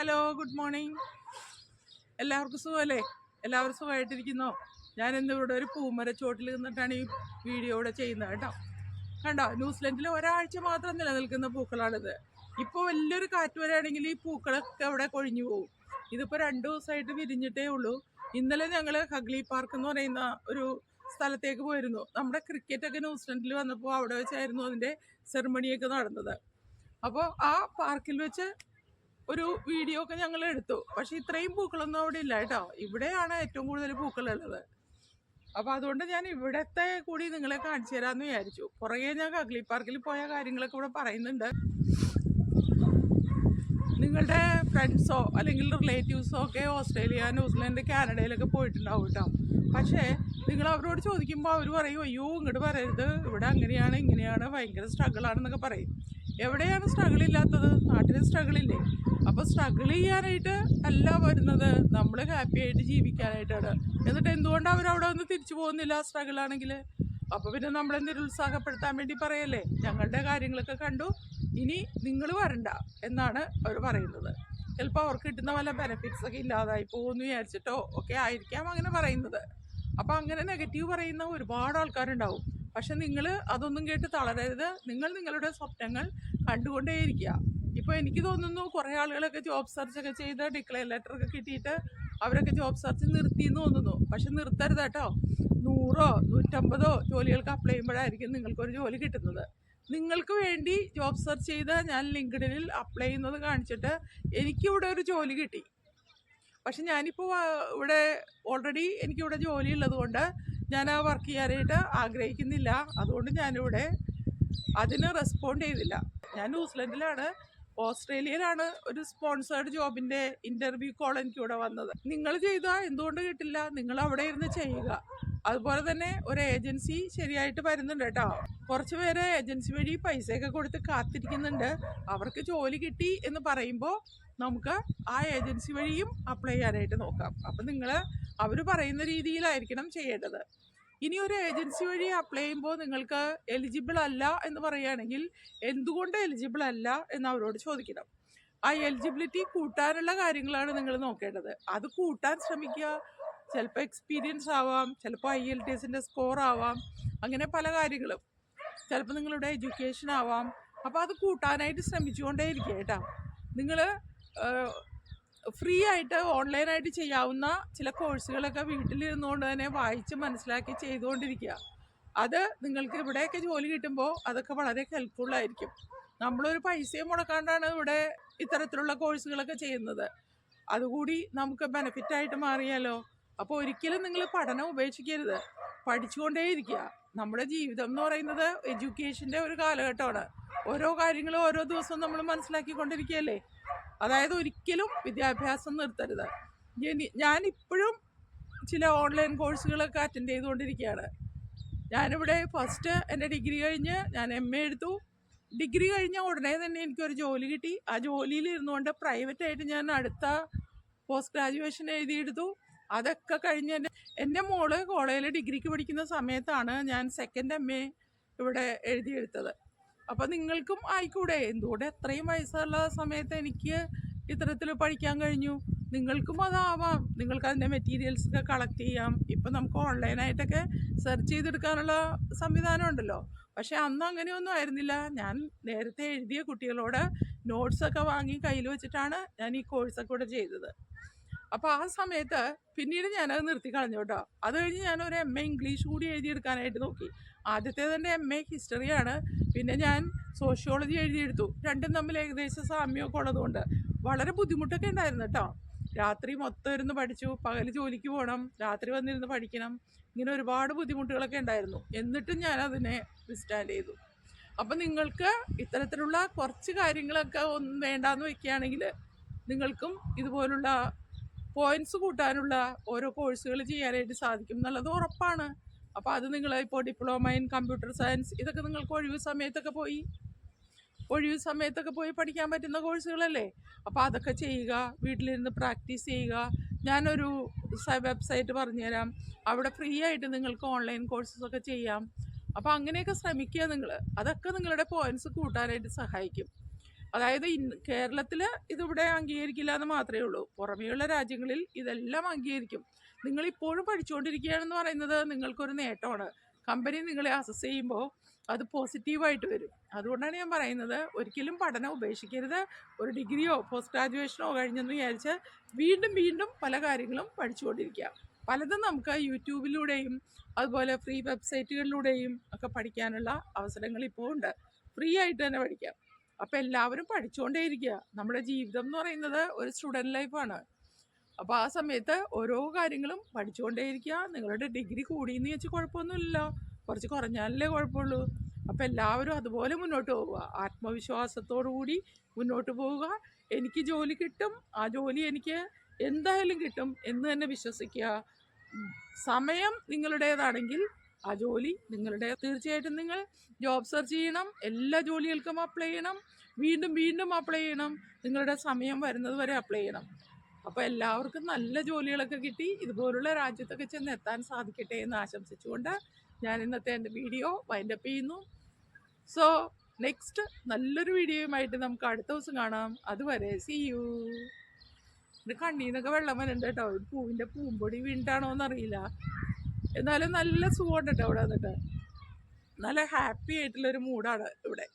Hello good morning എല്ലാവർക്കും സുഖമല്ലേ? എല്ലാവരും സുഖമായിട്ടിരിക്കുന്നോ? ഞാൻ ഇന്ന് ഇവിടെ ഒരു പൂമര ചോട്ടിൽ നിന്നിട്ടാണ് ഈ വീഡിയോ ഇവിടെ ചെയ്യുന്നത് കേട്ടോ. കണ്ടോ? ന്യൂസിലൻഡിൽ ഒരാഴ്ച മാത്രം നിലനിൽക്കുന്ന പൂക്കളാണിത്. ഇപ്പോൾ വലിയൊരു കാറ്റ് വരാണെങ്കിൽ ഈ പൂക്കളൊക്കെ അവിടെ കൊഴിഞ്ഞു പോകും ഇതിപ്പോൾ രണ്ട് ദിവസമായിട്ട് വിരിഞ്ഞിട്ടേ ഉള്ളൂ. ഇന്നലെ ഞങ്ങൾ ഹഗ്ലി പാർക്ക് എന്ന് പറയുന്ന ഒരു സ്ഥലത്തേക്ക് പോയിരുന്നു. നമ്മുടെ ക്രിക്കറ്റൊക്കെ ന്യൂസിലൻഡിൽ വന്നപ്പോൾ അവിടെ വെച്ചായിരുന്നു അതിന്റെ സെറിമണിയൊക്കെ നടന്നത്. അപ്പോൾ ആ പാർക്കിൽ വെച്ച് ഒരു വീഡിയോ ഒക്കെ ഞങ്ങൾ എടുത്തു. പക്ഷെ ഇത്രയും പൂക്കളൊന്നും അവിടെ ഇല്ല കേട്ടോ. ഇവിടെയാണ് ഏറ്റവും കൂടുതൽ പൂക്കളുള്ളത്. അപ്പോൾ അതുകൊണ്ട് ഞാൻ ഇവിടത്തെ കൂടി നിങ്ങളെ കാണിച്ചു തരാമെന്ന് വിചാരിച്ചു. പുറകെ ഞാൻ കഗ്ലി പാർക്കിൽ പോയ കാര്യങ്ങളൊക്കെ ഇവിടെ പറയുന്നുണ്ട്. നിങ്ങളുടെ ഫ്രണ്ട്സോ അല്ലെങ്കിൽ റിലേറ്റീവ്സോ ഒക്കെ ഓസ്ട്രേലിയ ന്യൂസിലാൻഡ് കാനഡയിലൊക്കെ പോയിട്ടുണ്ടാവും കേട്ടോ. പക്ഷേ നിങ്ങൾ അവരോട് ചോദിക്കുമ്പോൾ അവർ പറയും അയ്യോ ഇങ്ങോട്ട് പറയരുത്. ഇവിടെ അങ്ങനെയാണ് ഇങ്ങനെയാണ് ഭയങ്കര സ്ട്രഗിൾ ആണെന്നൊക്കെ പറയും. എവിടെയാണ് സ്ട്രഗിൾ ഇല്ലാത്തത്? നാട്ടിൽ സ്ട്രഗിൾ ഇല്ലേ? അപ്പോൾ സ്ട്രഗിൾ ചെയ്യാനായിട്ട് അല്ല വരുന്നത്. നമ്മൾ ഹാപ്പി ആയിട്ട് ജീവിക്കാനായിട്ടാണ്. എന്നിട്ട് എന്തുകൊണ്ട് അവരവിടെ ഒന്ന് തിരിച്ചു പോകുന്നില്ല സ്ട്രഗിൾ ആണെങ്കിൽ അപ്പോൾ പിന്നെ നമ്മളെ നിരുത്സാഹപ്പെടുത്താൻ വേണ്ടി പറയല്ലേ? ഞങ്ങളുടെ കാര്യങ്ങളൊക്കെ കണ്ടു. ഇനി നിങ്ങൾ വരണ്ട എന്നാണ് അവർ പറയുന്നത്. ചിലപ്പോൾ അവർക്ക് കിട്ടുന്ന വല്ല ബെനിഫിറ്റ്സ് ഒക്കെ ഇല്ലാതായി പോകുമെന്ന് വിചാരിച്ചിട്ടോ? ഒക്കെ ആയിരിക്കാം അങ്ങനെ പറയുന്നത്. അപ്പോൾ അങ്ങനെ നെഗറ്റീവ് പറയുന്ന ഒരുപാട് ആൾക്കാരുണ്ടാവും. പക്ഷെ നിങ്ങൾ അതൊന്നും കേട്ട് തളരരുത്. നിങ്ങൾ നിങ്ങളുടെ സ്വപ്നങ്ങൾ കണ്ടുകൊണ്ടേയിരിക്കുക. ഇപ്പോൾ എനിക്ക് തോന്നുന്നു കുറേ ആളുകളൊക്കെ ജോബ് സെർച്ച് ഒക്കെ ചെയ്ത് ഡിക്ലെയർ ലെറ്റർ ഒക്കെ കിട്ടിയിട്ട് അവരൊക്കെ ജോബ് സെർച്ച് നിർത്തി എന്ന് തോന്നുന്നു. പക്ഷെ നിർത്തരുത് കേട്ടോ. നൂറോ നൂറ്റമ്പതോ ജോലികൾക്ക് അപ്ലൈ ചെയ്യുമ്പോഴായിരിക്കും നിങ്ങൾക്കൊരു ജോലി കിട്ടുന്നത്. നിങ്ങൾക്ക് വേണ്ടി ജോബ് സെർച്ച് ചെയ്ത് ഞാൻ ലിങ്ക്ഡിനിൽ അപ്ലൈ ചെയ്യുന്നത് കാണിച്ചിട്ട് എനിക്കിവിടെ ഒരു ജോലി കിട്ടി. പക്ഷെ ഞാനിപ്പോൾ ഇവിടെ ഓൾറെഡി എനിക്കിവിടെ ജോലി ഉള്ളത് കൊണ്ട് ഞാൻ ആ വർക്ക് ചെയ്യാനായിട്ട് ആഗ്രഹിക്കുന്നില്ല. അതുകൊണ്ട് ഞാനിവിടെ അതിന് റെസ്പോണ്ട് ചെയ്തില്ല. ഞാൻ ന്യൂസിലൻഡിലാണ്. ഓസ്ട്രേലിയയിലാണ് ഒരു സ്പോൺസേർഡ് ജോബിന്റെ ഇന്റർവ്യൂ കോൾ എനിക്കിവിടെ വന്നത്. നിങ്ങൾ ചെയ്താൽ എന്തുകൊണ്ട് കിട്ടില്ല? നിങ്ങൾ അവിടെ ഇരുന്ന് ചെയ്യുക. അതുപോലെ തന്നെ ഒരു ഏജൻസി ശരിയായിട്ട് വരുന്നുണ്ട് കേട്ടോ. കുറച്ച് പേര് ഏജൻസി വഴി പൈസയൊക്കെ കൊടുത്ത് കാത്തിരിക്കുന്നുണ്ട്. അവർക്ക് ജോലി കിട്ടി എന്ന് പറയുമ്പോൾ നമുക്ക് ആ ഏജൻസി വഴിയും അപ്ലൈ ചെയ്യാനായിട്ട് നോക്കാം. അപ്പം നിങ്ങൾ അവർ പറയുന്ന രീതിയിലായിരിക്കണം ചെയ്യേണ്ടത്. ഇനി ഒരു ഏജൻസി വഴി അപ്ലൈ ചെയ്യുമ്പോൾ നിങ്ങൾക്ക് എലിജിബിൾ അല്ല എന്ന് പറയുകയാണെങ്കിൽ എന്തുകൊണ്ട് എലിജിബിൾ അല്ല എന്ന് അവരോട് ചോദിക്കണം. ആ എലിജിബിലിറ്റി കൂട്ടാനുള്ള കാര്യങ്ങളാണ് നിങ്ങൾ നോക്കേണ്ടത്. അത് കൂട്ടാൻ ശ്രമിക്കുക. ചിലപ്പോൾ എക്സ്പീരിയൻസ് ആവാം ചിലപ്പോൾ ഐ എൽ ടി എസിന്റെ സ്കോർ ആവാം അങ്ങനെ പല കാര്യങ്ങളും. ചിലപ്പോൾ നിങ്ങളുടെ എഡ്യൂക്കേഷൻ ആവാം. അപ്പോൾ അത് കൂട്ടാനായിട്ട് ശ്രമിച്ചുകൊണ്ടേ ഇരിക്കുക കേട്ടോ നിങ്ങൾ ഫ്രീ ആയിട്ട് ഓൺലൈനായിട്ട് ചെയ്യാവുന്ന ചില കോഴ്സുകളൊക്കെ വീട്ടിലിരുന്നുകൊണ്ട് തന്നെ വായിച്ച് മനസ്സിലാക്കി ചെയ്തുകൊണ്ടിരിക്കുക. അത് നിങ്ങൾക്ക് ഇവിടെയൊക്കെ ജോലി കിട്ടുമ്പോൾ അതൊക്കെ വളരെ ഹെൽപ്ഫുൾ ആയിരിക്കും. നമ്മളൊരു പൈസയും മുടക്കാണ്ടാണ് ഇവിടെ ഇത്തരത്തിലുള്ള കോഴ്സുകളൊക്കെ ചെയ്യുന്നത്. അതുകൂടി നമുക്ക് ബെനിഫിറ്റ് ആയിട്ട് മാറിയാലോ? അപ്പോൾ ഒരിക്കലും നിങ്ങൾ പഠനം ഉപേക്ഷിക്കരുത്. പഠിച്ചുകൊണ്ടേയിരിക്കുക. നമ്മുടെ ജീവിതം എന്ന് പറയുന്നത് എഡ്യൂക്കേഷന്റെ ഒരു കാലഘട്ടമാണ്. ഓരോ കാര്യങ്ങളും ഓരോ ദിവസവും നമ്മൾ മനസ്സിലാക്കിക്കൊണ്ടിരിക്കുകയല്ലേ? അതായത് ഒരിക്കലും വിദ്യാഭ്യാസം നിർത്തരുത്. ഇനി- ഞാനിപ്പോഴും ചില ഓൺലൈൻ കോഴ്സുകളൊക്കെ അറ്റൻഡ് ചെയ്തുകൊണ്ടിരിക്കുകയാണ്. ഞാനിവിടെ ഫസ്റ്റ് എന്റെ ഡിഗ്രി കഴിഞ്ഞ് ഞാൻ എം എ എടുത്തു. ഡിഗ്രി കഴിഞ്ഞ ഉടനെ തന്നെ എനിക്കൊരു ജോലി കിട്ടി. ആ ജോലിയിൽ ഇരുന്നുകൊണ്ട് പ്രൈവറ്റായിട്ട് ഞാൻ അടുത്ത പോസ്റ്റ് ഗ്രാജുവേഷൻ എഴുതിയെടുത്തു. അതൊക്കെ കഴിഞ്ഞ് എന്റെ എന്റെ മോൾ കോളേജിൽ ഡിഗ്രിക്ക് പഠിക്കുന്ന സമയത്താണ് ഞാൻ സെക്കൻഡ് എം എ ഇവിടെ എഴുതിയെടുത്തത്. അപ്പോൾ നിങ്ങൾക്കും ആയിക്കൂടെ? എന്തുകൊണ്ട് എത്രയും വയസ്സുള്ള സമയത്ത് എനിക്ക് ഇത്തരത്തിൽ പഠിക്കാൻ കഴിഞ്ഞു? നിങ്ങൾക്കും അതാവാം. നിങ്ങൾക്ക് അതിന്റെ മെറ്റീരിയൽസ് ഒക്കെ കളക്ട് ചെയ്യാം. ഇപ്പം നമുക്ക് ഓൺലൈനായിട്ടൊക്കെ സെർച്ച് ചെയ്തെടുക്കാനുള്ള സംവിധാനം ഉണ്ടല്ലോ. പക്ഷേ അന്ന് അങ്ങനെയൊന്നും ആയിരുന്നില്ല. ഞാൻ നേരത്തെ എഴുതിയ കുട്ടികളോട് നോട്ട്സൊക്കെ വാങ്ങി കയ്യിൽ വെച്ചിട്ടാണ് ഞാൻ ഈ കോഴ്സൊക്കെ ഇവിടെ ചെയ്തത്. അപ്പോൾ ആ സമയത്ത് പിന്നീട് ഞാനത് നിർത്തി കളഞ്ഞു കേട്ടോ അത് കഴിഞ്ഞ് ഞാൻ ഒരു എം എ ഇംഗ്ലീഷ് കൂടി എഴുതിയെടുക്കാനായിട്ട് നോക്കി. ആദ്യത്തേത് തന്നെ എം എ ഹിസ്റ്ററിയാണ് പിന്നെ ഞാൻ സോഷ്യോളജി എഴുതിയെടുത്തു. രണ്ടും തമ്മിൽ ഏകദേശം സാമ്യമൊക്കെ ഉള്ളതുകൊണ്ട് വളരെ ബുദ്ധിമുട്ടൊക്കെ ഉണ്ടായിരുന്നു കേട്ടോ രാത്രി മൊത്തം ഇരുന്ന് പഠിച്ചു. പകൽ ജോലിക്ക് പോകണം രാത്രി വന്നിരുന്ന് പഠിക്കണം. ഇങ്ങനെ ഒരുപാട് ബുദ്ധിമുട്ടുകളൊക്കെ ഉണ്ടായിരുന്നു. എന്നിട്ടും ഞാൻ അതിനെ വിസ്റ്റാൻഡ് ചെയ്തു. അപ്പം നിങ്ങൾക്ക് ഇത്തരത്തിലുള്ള കുറച്ച് കാര്യങ്ങളൊക്കെ ഒന്നും വേണ്ടാന്ന് വെക്കുകയാണെങ്കിൽ നിങ്ങൾക്കും ഇതുപോലുള്ള പോയിന്റ്സ് കൂട്ടാനുള്ള ഓരോ കോഴ്സുകൾ ചെയ്യാനായിട്ട് സാധിക്കും എന്നുള്ളത് ഉറപ്പാണ്. അപ്പോൾ അത് നിങ്ങൾ ഇപ്പോൾ ഡിപ്ലോമ ഇൻ കമ്പ്യൂട്ടർ സയൻസ് ഇതൊക്കെ നിങ്ങൾക്ക് ഒഴിവ് സമയത്തൊക്കെ പോയി. ഒഴിവ് സമയത്തൊക്കെ പോയി പഠിക്കാൻ പറ്റുന്ന കോഴ്സുകളല്ലേ അപ്പോൾ അതൊക്കെ ചെയ്യുക വീട്ടിലിരുന്ന് പ്രാക്ടീസ് ചെയ്യുക. ഞാനൊരു വെബ്സൈറ്റ് പറഞ്ഞുതരാം. അവിടെ ഫ്രീ ആയിട്ട് നിങ്ങൾക്ക് ഓൺലൈൻ കോഴ്സസൊക്കെ ചെയ്യാം. അപ്പോൾ അങ്ങനെയൊക്കെ ശ്രമിക്കുക നിങ്ങൾ അതൊക്കെ നിങ്ങളുടെ പോയിന്റ്സ് കൂട്ടാനായിട്ട് സഹായിക്കും. അതായത് കേരളത്തിൽ ഇതിവിടെ അംഗീകരിക്കില്ല എന്ന് മാത്രമേ ഉള്ളൂ. പുറമേയുള്ള രാജ്യങ്ങളിൽ ഇതെല്ലാം അംഗീകരിക്കും. നിങ്ങളിപ്പോഴും പഠിച്ചുകൊണ്ടിരിക്കുകയാണെന്ന് പറയുന്നത് നിങ്ങൾക്കൊരു നേട്ടമാണ്. കമ്പനി നിങ്ങളെ അസസ് ചെയ്യുമ്പോൾ അത് പോസിറ്റീവായിട്ട് വരും. അതുകൊണ്ടാണ് ഞാൻ പറയുന്നത് ഒരിക്കലും പഠനം ഉപേക്ഷിക്കരുത്. ഒരു ഡിഗ്രിയോ പോസ്റ്റ് ഗ്രാജുവേഷനോ കഴിഞ്ഞെന്ന് വിചാരിച്ച് വീണ്ടും വീണ്ടും പല കാര്യങ്ങളും പഠിച്ചുകൊണ്ടിരിക്കുക പലതും നമുക്ക് യൂട്യൂബിലൂടെയും അതുപോലെ ഫ്രീ വെബ്സൈറ്റുകളിലൂടെയും ഒക്കെ പഠിക്കാനുള്ള അവസരങ്ങൾ ഇപ്പോൾ ഉണ്ട്. ഫ്രീ ആയിട്ട് തന്നെ പഠിക്കാം. അപ്പോൾ എല്ലാവരും പഠിച്ചുകൊണ്ടേയിരിക്കുക നമ്മുടെ ജീവിതം എന്ന് പറയുന്നത് ഒരു സ്റ്റുഡന്റ് ലൈഫാണ്. അപ്പോൾ ആ സമയത്ത് ഓരോ കാര്യങ്ങളും പഠിച്ചുകൊണ്ടേയിരിക്കുക നിങ്ങളുടെ ഡിഗ്രി കൂടിയെന്ന് വെച്ച് കുഴപ്പമൊന്നുമില്ലല്ലോ കുറച്ച് കുറഞ്ഞാലല്ലേ കുഴപ്പമുള്ളൂ അപ്പോൾ എല്ലാവരും അതുപോലെ മുന്നോട്ട് പോവുക ആത്മവിശ്വാസത്തോടു കൂടി മുന്നോട്ട് പോവുക. എനിക്ക് ജോലി കിട്ടും. ആ ജോലി എനിക്ക് എന്തായാലും കിട്ടും എന്ന് തന്നെ വിശ്വസിക്കുക സമയം നിങ്ങളുടേതാണെങ്കിൽ ആ ജോലി നിങ്ങളുടെ തീർച്ചയായിട്ടും നിങ്ങൾ ജോബ് സെർച്ച് ചെയ്യണം എല്ലാ ജോലികൾക്കും അപ്ലൈ ചെയ്യണം വീണ്ടും വീണ്ടും അപ്ലൈ ചെയ്യണം നിങ്ങളുടെ സമയം വരുന്നത് വരെ അപ്ലൈ ചെയ്യണം. അപ്പോൾ എല്ലാവർക്കും നല്ല ജോലികളൊക്കെ കിട്ടി ഇതുപോലുള്ള രാജ്യത്തൊക്കെ ചെന്ന് എത്താൻ സാധിക്കട്ടെ എന്ന് ആശംസിച്ചുകൊണ്ട് ഞാൻ ഇന്നത്തെ എന്റെ വീഡിയോ വൈൻഡപ്പ് ചെയ്യുന്നു. സോ നെക്സ്റ്റ് നല്ലൊരു വീഡിയോയുമായിട്ട് നമുക്ക് അടുത്ത ദിവസം കാണാം. അതുവരെ സി യു കണ്ണീന്നൊക്കെ വെള്ളം വരണ്ട കേട്ടോ പൂവിന്റെ പൂമ്പൊടി വീണ്ടാണോ എന്നറിയില്ല എന്നാലും നല്ല സുഖമുണ്ട് കേട്ടോ ഇവിടെ വന്നിട്ട്. നല്ല ഹാപ്പി ആയിട്ടുള്ളൊരു മൂഡാണ് ഇവിടെ.